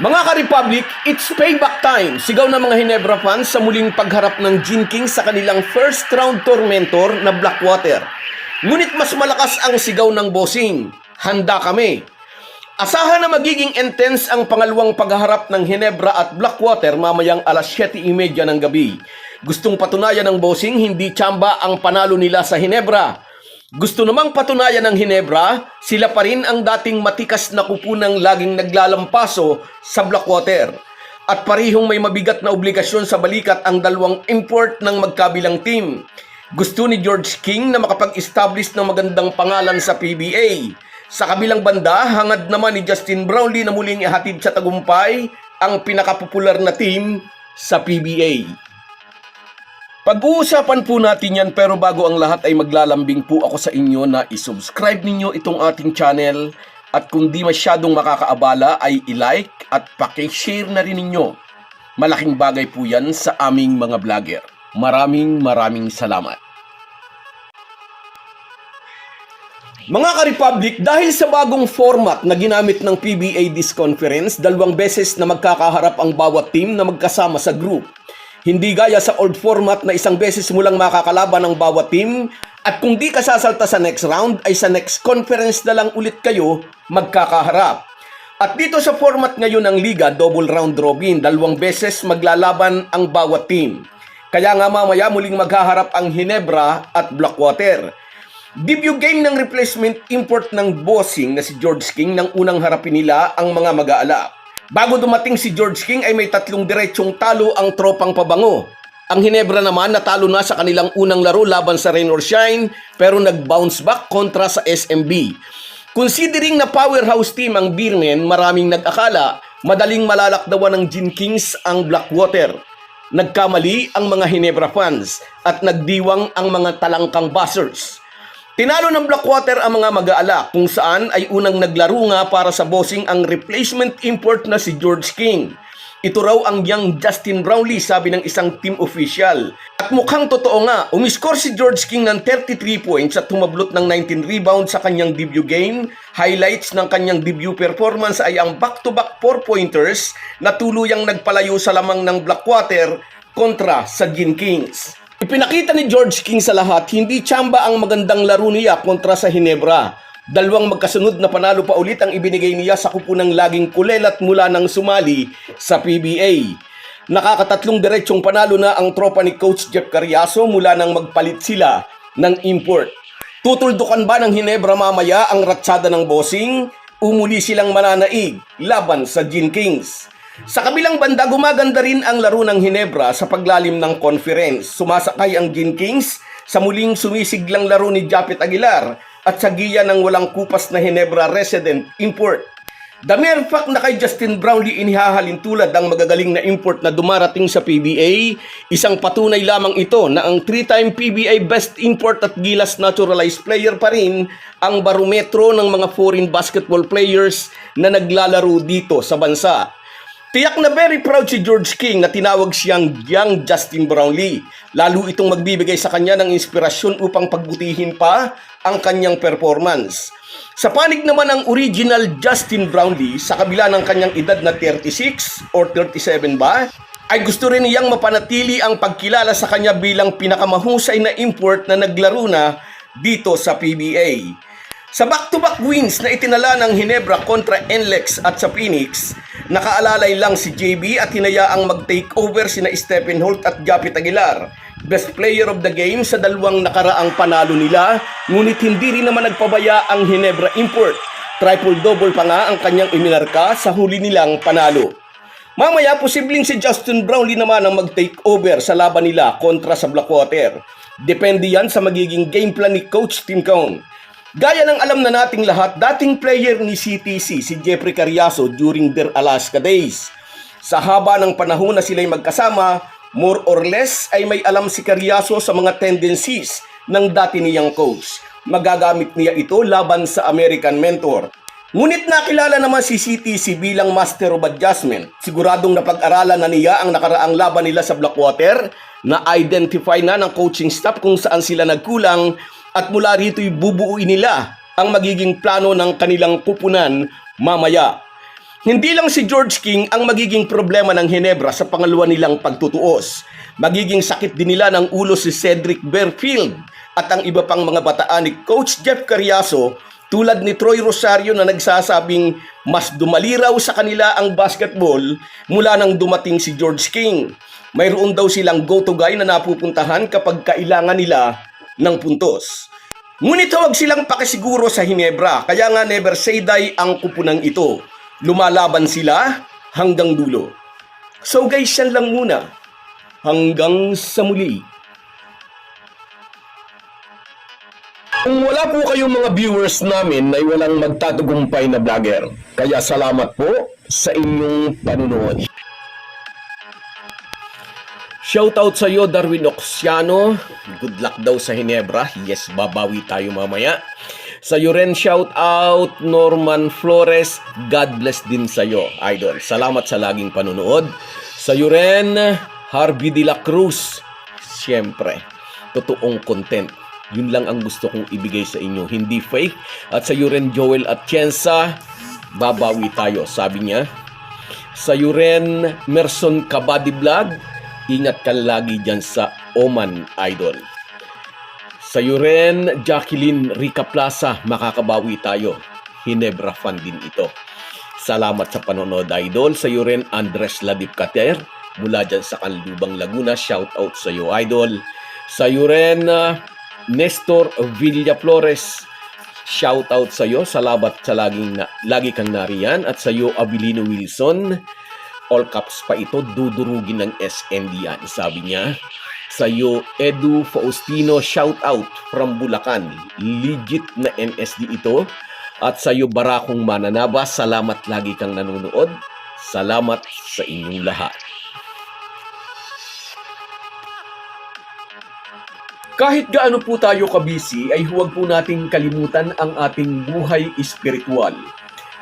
Mga ka-Republic, it's payback time. Sigaw ng mga Hinebra fans sa muling pagharap ng Gin King sa kanilang first round tormentor na Blackwater. Ngunit mas malakas ang sigaw ng bossing. Handa kami. Asahan na magiging intense ang pangalawang pagharap ng Hinebra at Blackwater mamayang alas 7.30 ng gabi. Gustong patunayan ng bossing hindi tsamba ang panalo nila sa Hinebra. Gusto namang patunayan ng Hinebra, sila pa rin ang dating matikas na kupunang laging naglalampaso sa Blackwater. At parihong may mabigat na obligasyon sa balikat ang dalawang import ng magkabilang team. Gusto ni George King na makapag-establish ng magandang pangalan sa PBA. Sa kabilang banda, hangad naman ni Justin Brownlee na muling ihatid sa tagumpay ang pinakapopular na team sa PBA. Pag-uusapan po natin yan pero bago ang lahat ay maglalambing po ako sa inyo na isubscribe ninyo itong ating channel at kung di masyadong makakaabala ay i-like at pakishare na rin ninyo. Malaking bagay po yan sa aming mga vlogger. Maraming maraming salamat. Mga ka-Republic, dahil sa bagong format na ginamit ng PBA this conference, dalawang beses na magkakaharap ang bawat team na magkasama sa group. Hindi gaya sa old format na isang beses mo lang makakalaban ang bawat team at kung di ka sasalta sa next round ay sa next conference na lang ulit kayo magkakaharap. At dito sa format ngayon ng liga, double round robin, dalawang beses maglalaban ang bawat team. Kaya nga mamaya muling maghaharap ang Hinebra at Blackwater. Debut game ng replacement import ng bossing na si George King nang unang harapin nila ang mga mag-aalap. Bago dumating si George King ay may tatlong diretsong talo ang tropang pabango. Ang Hinebra naman natalo na sa kanilang unang laro laban sa Rain or Shine pero nag-bounce back kontra sa SMB. Considering na powerhouse team ang Beermen, maraming nag-akala madaling malalakdawan ng Gin Kings ang Blackwater. Nagkamali ang mga Hinebra fans at nagdiwang ang mga talangkang buzzers. Tinalo ng Blackwater ang mga mag-aala kung saan ay unang naglaro nga para sa bossing ang replacement import na si George King. Ito raw ang young Justin Brownlee sabi ng isang team official. At mukhang totoo nga, umiskor si George King ng 33 points at tumablot ng 19 rebounds sa kanyang debut game. Highlights ng kanyang debut performance ay ang back-to-back 4-pointers na tuluyang nagpalayo sa lamang ng Blackwater kontra sa Gin Kings. Ipinakita ni George King sa lahat, hindi tsamba ang magandang laro niya kontra sa Hinebra. Dalawang magkasunod na panalo pa ulit ang ibinigay niya sa kupunang laging kulelat mula ng sumali sa PBA. Nakakatatlong diretsong panalo na ang tropa ni Coach Jeff Carriaso mula nang magpalit sila ng import. Tutuldukan ba ng Hinebra mamaya ang ratsada ng bossing? Umuli silang mananaig laban sa Gin Kings. Sa kabilang banda, gumaganda rin ang laro ng Hinebra sa paglalim ng conference. Sumasakay ang Gin Kings sa muling sumisiglang laro ni Japet Aguilar at sa giya ng walang kupas na Hinebra resident import. The mere fact na kay Justin Brownlee inihahalin tulad ang magagaling na import na dumarating sa PBA, isang patunay lamang ito na ang 3-time PBA Best Import at Gilas Naturalized Player pa rin ang barometro ng mga foreign basketball players na naglalaro dito sa bansa. Tiyak na very proud si George King na tinawag siyang Young Justin Brownlee. Lalo itong magbibigay sa kanya ng inspirasyon upang pagbutihin pa ang kanyang performance. Sa panig naman ng original Justin Brownlee, sa kabila ng kanyang edad na 36 or 37 ba, ay gusto rin niyang mapanatili ang pagkilala sa kanya bilang pinakamahusay na import na naglaro na dito sa PBA. Sa back-to-back wins na itinala ng Hinebra kontra NLEX at sa Phoenix, nakaalalay lang si JB at hinayaang mag-take over sina Stephen Holt at Japit Aguilar. Best player of the game sa dalawang nakaraang panalo nila, ngunit hindi rin naman nagpabaya ang Hinebra import. Triple-double pa nga ang kanyang iminarka sa huli nilang panalo. Mamaya, posibleng si Justin Brownlee naman ang mag-take over sa laban nila kontra sa Blackwater. Depende yan sa magiging game plan ni Coach Tim Cone. Gaya ng alam na nating lahat, dating player ni CTC si Jeffrey Carriaso during their Alaska days. Sa haba ng panahon na sila'y magkasama, more or less ay may alam si Carriaso sa mga tendencies ng dati niyang coach. Magagamit niya ito laban sa American mentor. Ngunit nakilala naman si CTC bilang Master of Adjustment. Siguradong napag-aralan na niya ang nakaraang laban nila sa Blackwater na identify na ng coaching staff kung saan sila nagkulang at mula rito'y bubuuin nila ang magiging plano ng kanilang pupunan mamaya. Hindi lang si George King ang magiging problema ng Hinebra sa pangalawa nilang pagtutuos. Magiging sakit din nila ng ulo si Cedric Berfield at ang iba pang mga bataan ni Coach Jeff Carriaso tulad ni Troy Rosario na nagsasabing mas dumaliraw sa kanila ang basketball mula nang dumating si George King. Mayroon daw silang go-to guy na napupuntahan kapag kailangan nila ng puntos. Ngunit huwag silang pakisiguro sa Hinebra, kaya nga never say die ang kupunang ito. Lumalaban sila hanggang dulo. So guys, yan lang muna. Hanggang sa muli. Kung wala po kayong mga viewers namin ay walang magtatagumpay na vlogger. Kaya salamat po sa inyong panunood. Shoutout sa iyo, Darwin Oxiano. Good luck daw sa Hinebra. Yes, babawi tayo mamaya. Sa iyo rin, shoutout Norman Flores. God bless din sa iyo, idol. Salamat sa laging panunood. Sa iyo rin, Harvey de la Cruz. Siyempre, totoong content. Yun lang ang gusto kong ibigay sa inyo, hindi fake. At sa iyo rin, Joel Atienza, babawi tayo, sabi niya. Sa iyo rin, Merson Kabadi Vlog, ingat ka lagi dyan sa Oman Idol. Sa iyo rin, Jacqueline Rica Plaza, makakabawi tayo. Hinebra fan din ito. Salamat sa panonood, Idol. Sa iyo rin, Andres Ladipcater, mula dyan sa Canlubang Laguna. Shout out sa iyo, Idol. Sa iyo rin, ah, Nestor Villa Flores, shout out sa iyo. Salamat sa laging na, lagi kang nariyan. At sa iyo, Abilino Wilson, all caps pa ito, dudurugin ng yan, sabi niya. Sa iyo, Edu Faustino, shout out from Bulacan. Legit na NSD ito. At sa iyo, Barakong Mananaba, salamat lagi kang nanonood. Salamat sa inyong lahat. Kahit gaano po tayo kabisi, ay huwag po nating kalimutan ang ating buhay espiritual.